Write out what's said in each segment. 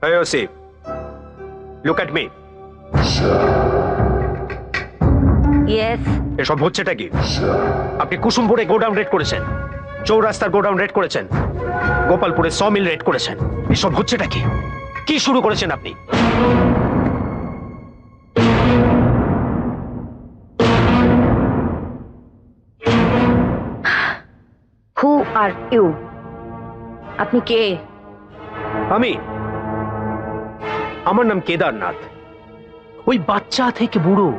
প্রেয়সী look at me yes এসব হচ্ছেটা কি? আপনি কুসুমপুরে গোডাউন রেড করেছেন চৌরাস্তার গোডাউন রেড করেছেন গোপালপুরে সমিল রেড করেছেন। এসব হচ্ছেটা কি? কি শুরু করেছেন আপনি? হু আর ইউ আপনি কে? আমি? আমার নাম কেদারনাথ। ওই বাচ্চা থেকে বুড়ো।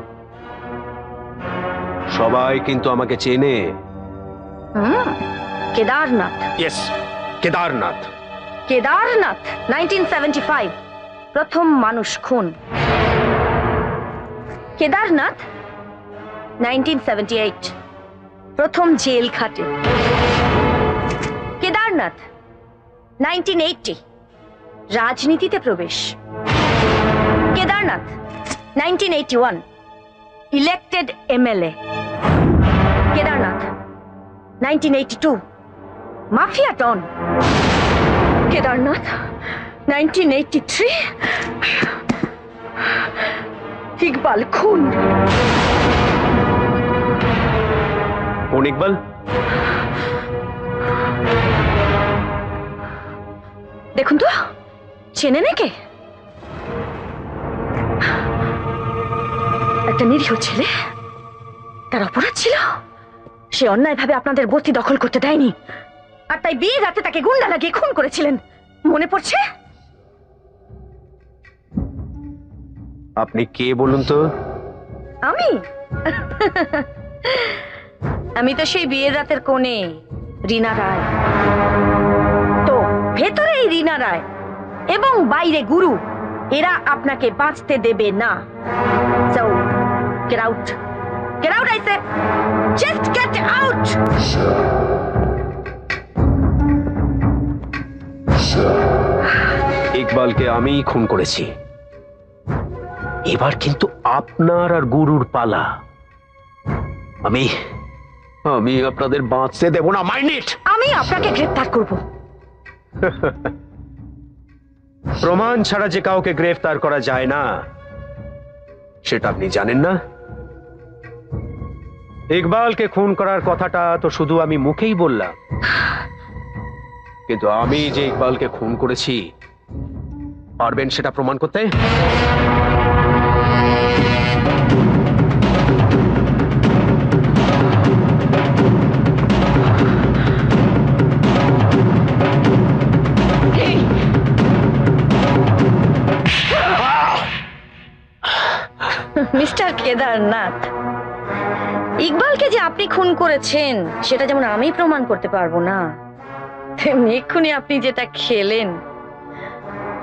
সবাই কিন্তু আমাকে চেনে। কেদারনাথ। ইয়েস কেদারনাথ। কেদারনাথ 1975 প্রথম মানুষ খুন। কেদারনাথ 1978 প্রথম জেল খাটে। কেদারনাথ 1980 রাজনীতিতে প্রবেশ। Kedarnath 1981 elected MLA Kedarnath 1982 mafia don Kedarnath 1983 Iqbal খুন কোন ইকবাল দেখুন তো চেনে নাকি একটা নিরীহ ছেলে। তার অপরাধ ছিল। সে অন্যায়ভাবে আপনাদের বস্তি দখল করতে দেয়নি। আর তাই বিয়ে রাতে তাকে গুন্ডা লাগিয়ে খুন করেছিলেন। মনে পড়ছে? আপনি কে বলুন তো? আমি? আমি তো সেই বিয়ের রাতের কোণে রিনা রায়। তো ভেতরে এই রিনা রায় এবং বাইরে গুরু এরা আপনাকে বাঁচতে দেবে না। Get out get out I say just get out ইকবালকে আমিই খুন করেছি। এবার কিন্তু আপনার আর গুরুর পালা। আমি আমি আপনাদের বাঁচতে দেব না মাইন্ড ইট! আমি আপনাকে গ্রেফতার করব। প্রমাণ ছাড়া যে কাউকে গ্রেফতার করা যায় না সেটা আপনি জানেন না? ইকবালকে খুন করার কথাটা তো শুধু আমি মুখেই বললাম। কিন্তু আমি যে ইকবালকে খুন করেছি, পারবেন সেটা প্রমাণ করতে? মিস্টার কেদারনাথ ইকবালকে যে আপনি খুন করেছেন, সেটা যেমন আমি প্রমাণ করতে পারব না এক্ষুনি আপনি যেটা খেলেন,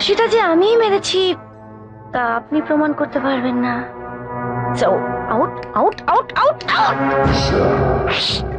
সেটা যে আমি মেরেছি, তা আপনি প্রমাণ করতে পারবেন না। Out out out out out